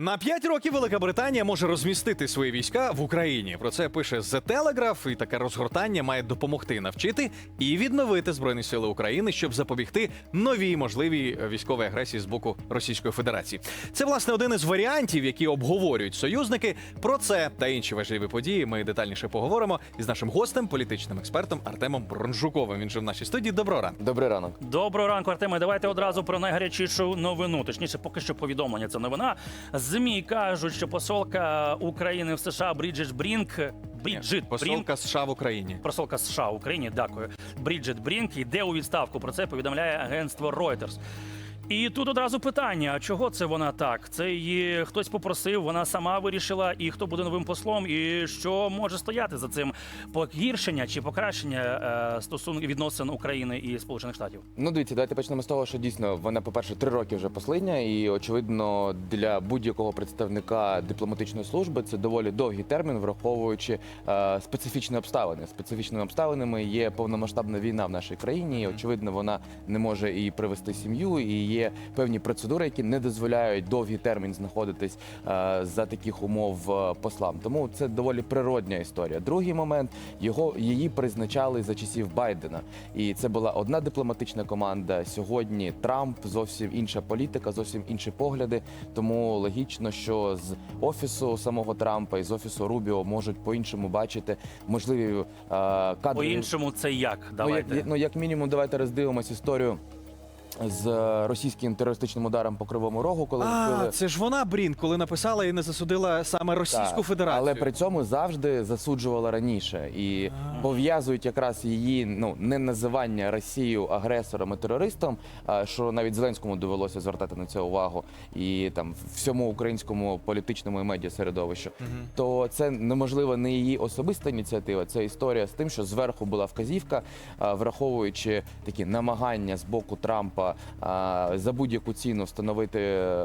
На 5 років Велика Британія може розмістити свої війська в Україні. Про це пише The Telegraph, і таке розгортання має допомогти навчити і відновити збройні сили України, щоб запобігти новій можливій військовій агресії з боку Російської Федерації. Це власне один із варіантів, які обговорюють союзники. Про це та інші важливі події ми детальніше поговоримо із нашим гостем, політичним експертом Артемом Бронжуковим. Він же в нашій студії. Доброго ранку. Добрий ранок. Доброго ранку, Артеме. Давайте одразу про найгарячішу новину. Точніше, поки що повідомлення. Це новина. ЗМІ кажуть, що посолка України в США Бріджит Брінк Бріджит Брінк Посолка США в Україні. Посолка США в Україні, дякую. Бріджит Брінк йде у відставку. Про це повідомляє агентство Reuters. І тут одразу питання: а чого це вона так? Це її хтось попросив, вона сама вирішила, і хто буде новим послом, і що може стояти за цим погіршення чи покращення е, стосунків відносин України і Сполучених Штатів? Ну дивіться, давайте почнемо з того, що дійсно вона, по-перше, три роки вже послідня, і очевидно, для будь-якого представника дипломатичної служби це доволі довгий термін, враховуючи е, специфічні обставини. Специфічними обставинами є повномасштабна війна в нашій країні. і, Очевидно, вона не може і привести сім'ю, і є певні процедури, які не дозволяють довгий термін знаходитись е, за таких умов е, послам. Тому це доволі природня історія. Другий момент його її призначали за часів Байдена, і це була одна дипломатична команда. Сьогодні Трамп зовсім інша політика, зовсім інші погляди. Тому логічно, що з офісу самого Трампа і з офісу Рубіо можуть по-іншому бачити можливі е, кадрові По-іншому, це як? Ну, як, ну, як мінімум, давайте роздивимось історію з російським терористичним ударом по Кривому Рогу, коли А, вбили- це ж вона, Брін, коли написала і не засудила саме Російську Так, Федерацію. Але при цьому завжди засуджувала раніше і пов'язують якраз її ну не називання Росію агресором і терористом, а, що навіть Зеленському довелося звертати на це увагу, і там всьому українському політичному і медіа середовищу. То це неможливо не її особиста ініціатива. Це історія з тим, що зверху була вказівка, а, враховуючи такі намагання з боку Трампа а, за будь-яку ціну встановити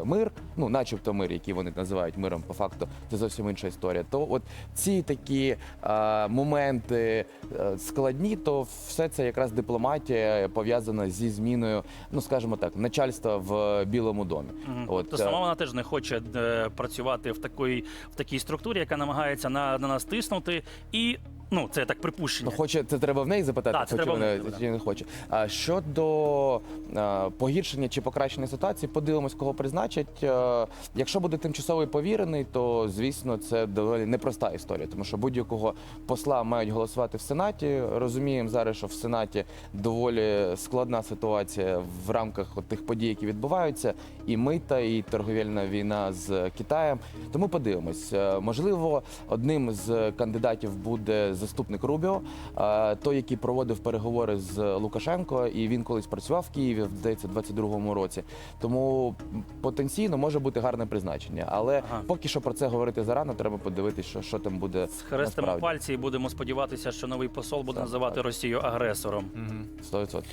мир, ну начебто мир, який вони називають миром, по факту це зовсім інша історія. То от ці такі а, моменти е, складні, то все це якраз дипломатія пов'язана зі зміною, ну скажімо так, начальства в Білому домі. Мгм. От то е, сама вона теж не хоче е, працювати в такій, в такій структурі, яка намагається на, на нас тиснути. І ну це так припущення. Ну, хоче це треба в неї запитати, Так, це хоче треба в вона неї, чи не хоче. А щодо а, погіршення чи покращення ситуації, подивимось, кого призначать. А, якщо буде тимчасовий повірений, то звісно це доволі непроста історія, тому що будь-якого посла мають голосувати в сенаті. Розуміємо зараз, що в сенаті доволі складна ситуація в рамках от тих подій, які відбуваються, і мита, і торговельна війна з Китаєм. Тому подивимось. Е, Можливо, одним з кандидатів буде заступник Рубіо, е, той, який проводив переговори з Лукашенко, і він колись працював в Києві, здається, в 22-му році. Тому потенційно може бути гарне призначення. Але Ага. поки що про це говорити зарано, треба подивитися, що, що там буде Схрестимо насправді. пальці і будемо сподіватися, що новий посол буде Так, називати так. Росію агресором. Мгм. 100%.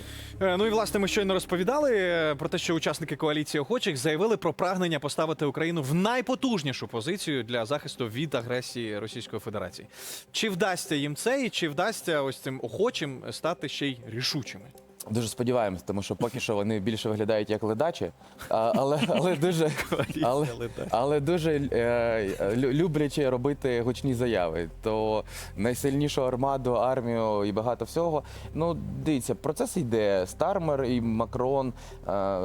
Е, Ну і власне ми щойно розповідали е, про те, що учасники коаліції охочих заявили про прагнення поставити Україну в найпотужнішу позицію для захисту від агресії Російської Федерації. Чи вдасться їм це, і чи вдасться ось цим охочим стати ще й рішучими? Дуже сподіваємось, тому що поки що вони більше виглядають як ледачі, а, але, але дуже, але, але дуже е, лю- люблячи робити гучні заяви. То найсильнішу армаду, армію і багато всього. Ну, дивіться, процес йде. Стармер і Макрон е,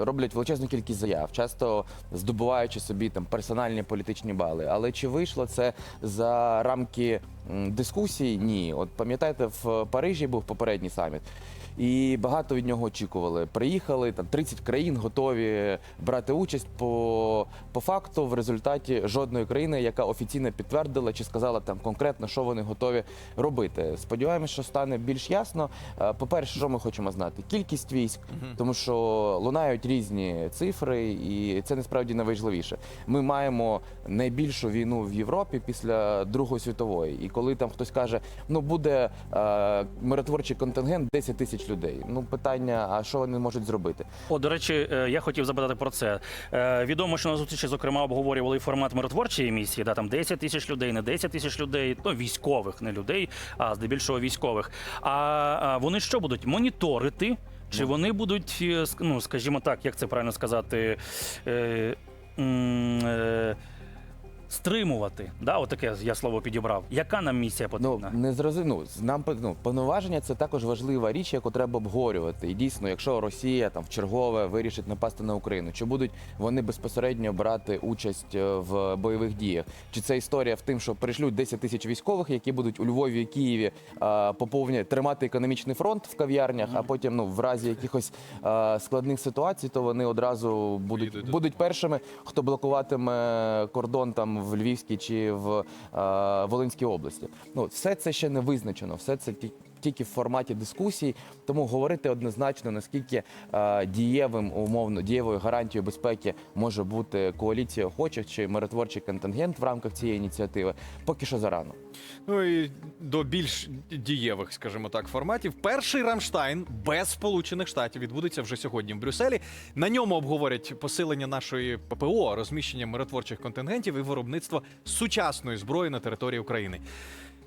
роблять величезну кількість заяв, часто здобуваючи собі там персональні політичні бали. Але чи вийшло це за рамки м, дискусій? Ні. От пам'ятаєте, в Парижі був попередній саміт. І багато від нього очікували. Приїхали там 30 країн, готові брати участь по, по факту. В результаті жодної країни, яка офіційно підтвердила чи сказала там конкретно, що вони готові робити. Сподіваємось, що стане більш ясно. Е, По-перше, що ми хочемо знати? Кількість військ, тому що лунають різні цифри, і це насправді найважливіше. Ми маємо найбільшу війну в Європі після Другої світової. І коли там хтось каже, ну буде е, миротворчий контингент 10 тисяч людей. Ну питання, а що вони можуть зробити? О, до речі, е, я хотів запитати про це. Е, Відомо, що на зустрічі, зокрема, обговорювали і формат миротворчої місії, да, там 10 тисяч людей, не 10 тисяч людей, ну військових, не людей, а здебільшого військових. А, вони що будуть моніторити? Чи вони будуть, е, ну скажімо так, як це правильно сказати? Е, е, стримувати. Да, отаке я слово підібрав. Яка нам місія Ну потрібна? не зрозуміло. Нам ну, повноваження це також важлива річ, яку треба обговорювати. І дійсно, якщо Росія там в чергове вирішить напасти на Україну, чи будуть вони безпосередньо брати участь е, в бойових діях? Чи це історія в тим, що перешлють 10 тисяч військових, які будуть у Львові і Києві е, поповнювати тримати економічний фронт в кав'ярнях, а потім ну в разі якихось е, складних ситуацій, то вони одразу будуть будуть першими, хто блокуватиме кордон там в Львівській чи в е, Волинській області. Ну, все це ще не визначено, все це тільки в форматі дискусій. Тому говорити однозначно, наскільки е, дієвим умовно дієвою гарантією безпеки може бути коаліція охочих чи миротворчий контингент в рамках цієї ініціативи, поки що зарано. Ну і до більш дієвих, скажімо так, форматів. Перший Рамштайн без Сполучених Штатів відбудеться вже сьогодні в Брюсселі. На ньому обговорять посилення нашої ППО, розміщення миротворчих контингентів і виробництво сучасної зброї на території України.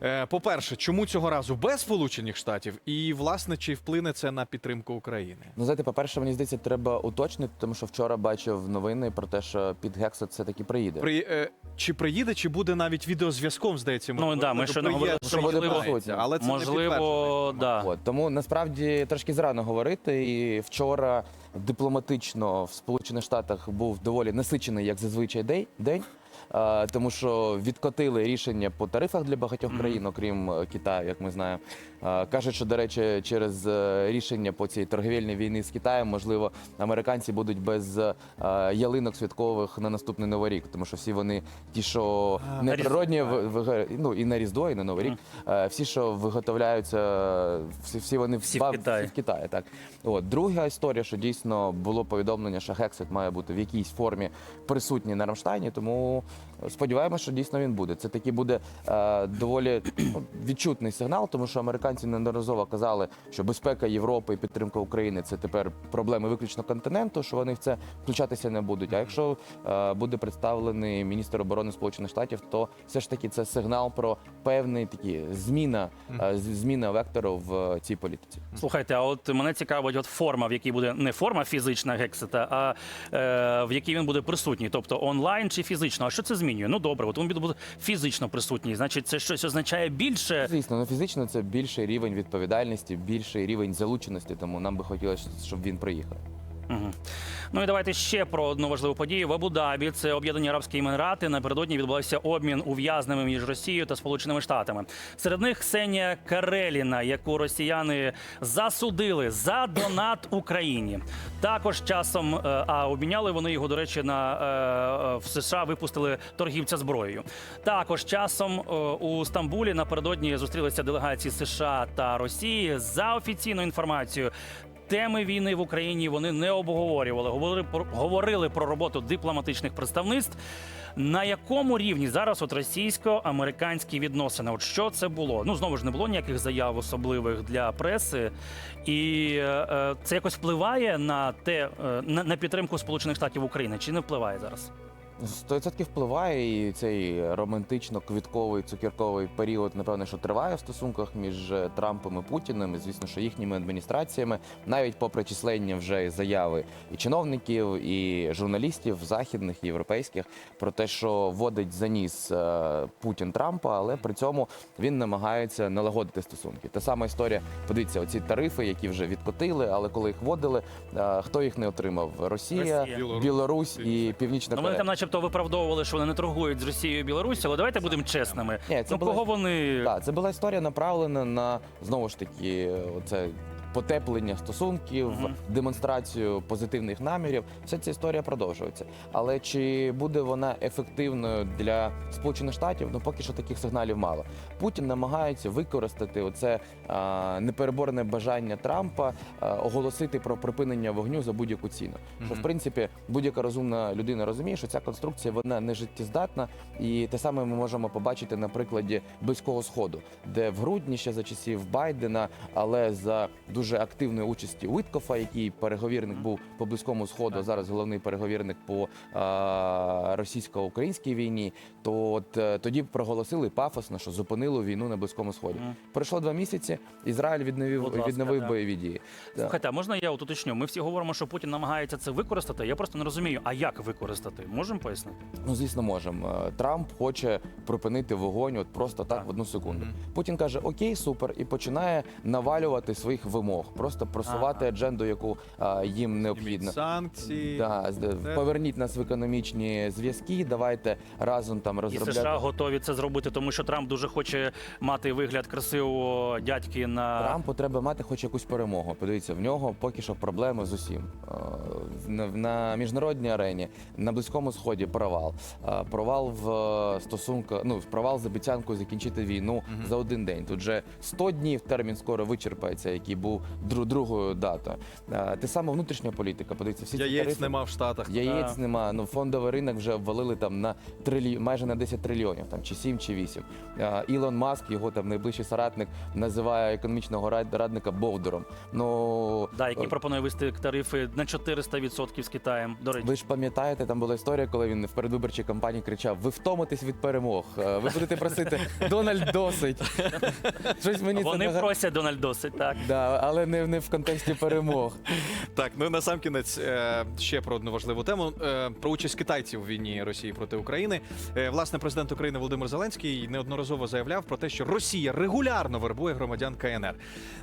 Е, По-перше, чому цього разу без Сполучених Штатів? І власне чи вплине це на підтримку України? Ну, знаєте, по-перше, мені здається, треба уточнити, тому що вчора бачив новини про те, що під Гексот все таки приїде. При, е, чи приїде, чи буде навіть відеозв'язком, здається, Ну, да, ми ще не говорили, що можливо, але це Можливо, підтверджено. да. От тому насправді трошки зарано говорити. І вчора дипломатично в Сполучених Штатах був доволі насичений, як зазвичай день. А, тому що відкотили рішення по тарифах для багатьох країн, окрім е, Китаю, як ми знаємо. Кажуть, що до речі, через е, рішення по цій торгівельній війні з Китаєм, можливо, американці будуть без е, ялинок святкових на наступний новий рік, тому що всі вони ті, що не природні, ну і на Різдво, і на Новий рік. Е, Всі, що виготовляються, всі, всі вони Всі в Китаї. всі в Китаї. Так от друга історія, що дійсно було повідомлення, що Гексит має бути в якійсь формі присутній на Рамштайні. Тому сподіваємося, що дійсно він буде. Це такий буде е, доволі ну, відчутний сигнал, тому що американці неодноразово казали, що безпека Європи і підтримка України це тепер проблеми виключно континенту, що вони в це включатися не будуть. А якщо е, буде представлений міністр оборони Сполучених Штатів, то все ж таки це сигнал про певний такі зміна, е, зміна вектору в цій політиці. Слухайте, а от мене цікавить от форма, в якій буде не форма фізична гексита, а е, в якій він буде присутній, тобто онлайн чи фізично. Що це змінює? Ну добре, от він буде фізично присутній. Значить, це щось означає більше. Звісно, ну фізично це більший рівень відповідальності, більший рівень залученості. Тому нам би хотілося, щоб він приїхав. Ну і давайте ще про одну важливу подію. В Абу-Дабі, це Об'єднані Арабські Емірати. Напередодні відбувався обмін ув'язними між Росією та Сполученими Штатами. Серед них Ксенія Кареліна, яку росіяни засудили за донат Україні. Також часом е, а обміняли вони його, до речі, на е, е, в США випустили торгівця зброєю. Також часом у Стамбулі напередодні зустрілися делегації США та Росії за офіційною інформацією. Теми війни в Україні вони не обговорювали. Говорили про говорили про роботу дипломатичних представництв. На якому рівні зараз от російсько-американські відносини? От що це було? Ну знову ж не було ніяких заяв особливих для преси, і е, е, це якось впливає на те е, на, на підтримку Сполучених Штатів України. Чи не впливає зараз? 100% впливає і цей романтично-квітковий цукерковий період, напевно, що триває в стосунках між е, Трампом і Путіним, і, звісно, що їхніми адміністраціями, навіть попри численні вже заяви і чиновників, і журналістів західних і європейських про те, що водить за ніс е, Путін Трампа, але при цьому він намагається налагодити стосунки. Та сама історія, подивіться, оці тарифи, які вже відкотили, але коли їх вводили, е, хто їх не отримав? Росія, Росія. Білорусь. Білорусь і Північна Ну вони Корея. Начебто, виправдовували, що вони не торгують з Росією і Білорусі, але давайте будемо чесними. Ні, це ну була- кого вони Так, це була історія направлена на знову ж таки оце потеплення стосунків, Мгм. демонстрацію позитивних намірів. Вся ця історія продовжується. Але чи буде вона ефективною для Сполучених Штатів? Ну поки що таких сигналів мало. Путін намагається використати оце а, непереборне бажання Трампа а, оголосити про припинення вогню за будь-яку ціну. Що в принципі будь-яка розумна людина розуміє, що ця конструкція вона не життєздатна, і те саме ми можемо побачити на прикладі близького сходу, де в грудні ще за часів Байдена, але за дуже активної участі Уиткофа, який переговірник був по близькому сходу, а зараз головний переговірник по російсько-українській війні. То от е, тоді проголосили пафосно, що зупинили війну на близькому сході. Пройшло два місяці. Ізраїль відновив ласка, відновив да. бойові дії. Слухайте, а можна я уточню? Ми всі говоримо, що Путін намагається це використати. Я просто не розумію, а як використати? Можемо пояснити? Ну, звісно, можемо. Е, Трамп хоче припинити вогонь, от просто так, Так. в одну секунду. Путін каже: Окей, супер, і починає навалювати своїх вимог, просто просувати Ага. адженду, яку е, їм Зніміть необхідно. санкції. Да, з- поверніть нас в економічні зв'язки. Давайте разом там І. США готові це зробити, тому що Трамп дуже хоче мати вигляд красивого дядьки на Трампу треба мати хоч якусь перемогу. Подивіться, в нього поки що проблеми з усім. Е, На, на міжнародній арені, на близькому сході провал. Е, Провал в е, стосунках, ну провал з обіцянкою закінчити війну за один день. Тут же 100 днів термін скоро вичерпається, який був дру- другою датою. Е, Те саме внутрішня політика. Подивіться, всі Яєць тарифи- нема в Штатах. Яєць Да. нема. Ну фондовий ринок вже обвалили там на трилі... майже на 10 трильйонів, там чи 7, чи 8. Ілон Маск, його там найближчий соратник, називає економічного радника Бовдуром. Ну да, який е, пропонує вести тарифи на 400% з Китаєм. До речі, ви ж пам'ятаєте, там була історія, коли він в передвиборчій кампанії кричав: Ви втомитесь від перемог. е, Ви будете просити Дональд досить. Щось мені вони нага- просять Дональд досить, так. Да, але не, не в контексті перемог. Так, ну на сам кінець е, ще про одну важливу тему: е, про участь китайців у війні Росії проти України. Е, власне, президент України Володимир Зеленський неодноразово заявляв про те, що Росія регулярно вербує громадян КНР.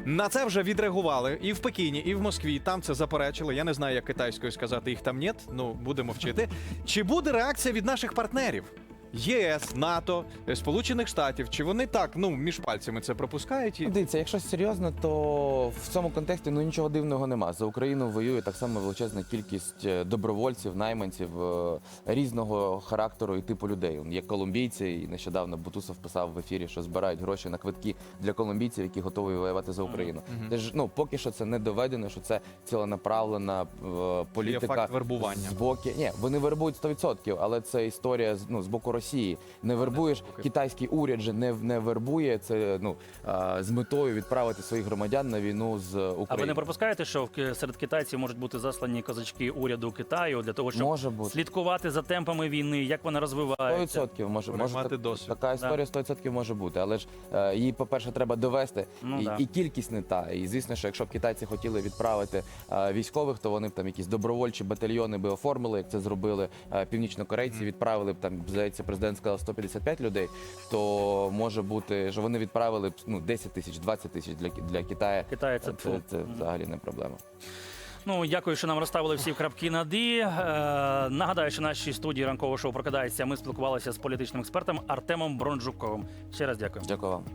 На це вже відреагували і в Пекіні, і в Москві. Там це заперечили. Я не знаю, як китайською сказати їх там нет. Ну будемо вчити. Чи буде реакція від наших партнерів? ЄС, НАТО, е, Сполучених Штатів, чи вони так ну між пальцями це пропускають і Дивіться, якщо серйозно, то в цьому контексті ну нічого дивного нема. За Україну воює так само величезна кількість е, добровольців, найманців е, різного характеру і типу людей. Є колумбійці, і нещодавно Бутусов писав в ефірі, що збирають гроші на квитки для колумбійців, які готові воювати за Україну. Це ж ну поки що це не доведено, що це ціленаправлена політика факт вербування. з боки. Ні, вони вербують 100%, але це історія ну з боку Росії. Не вербуєш китайський уряд же не, не вербує це ну з метою відправити своїх громадян на війну з А ви не пропускаєте, що серед китайців можуть бути заслані козачки уряду Китаю для того, щоб Може бути. слідкувати за темпами війни, як вона розвивається? 100% може, може Мати досвід. така історія 100% може бути, але ж е, її, по-перше, треба довести, Ну, і, да. і кількість не та. І звісно, що якщо б китайці хотіли відправити е, військових, то вони б там якісь добровольчі батальйони би оформили, як це зробили е, північнокорейці, відправили б там, здається, президент сказав 155 людей. То може бути, що вони відправили ну 10 тисяч, 20 тисяч для для Китаю. Китаю це це, це взагалі не проблема. Ну, дякую, що нам розставили всі крапки на «і». Е, нагадаю, що нашій студії ранкового шоу прокидається. Ми спілкувалися з політичним експертом Артемом Бронджуковим. Ще раз дякую. Дякую вам.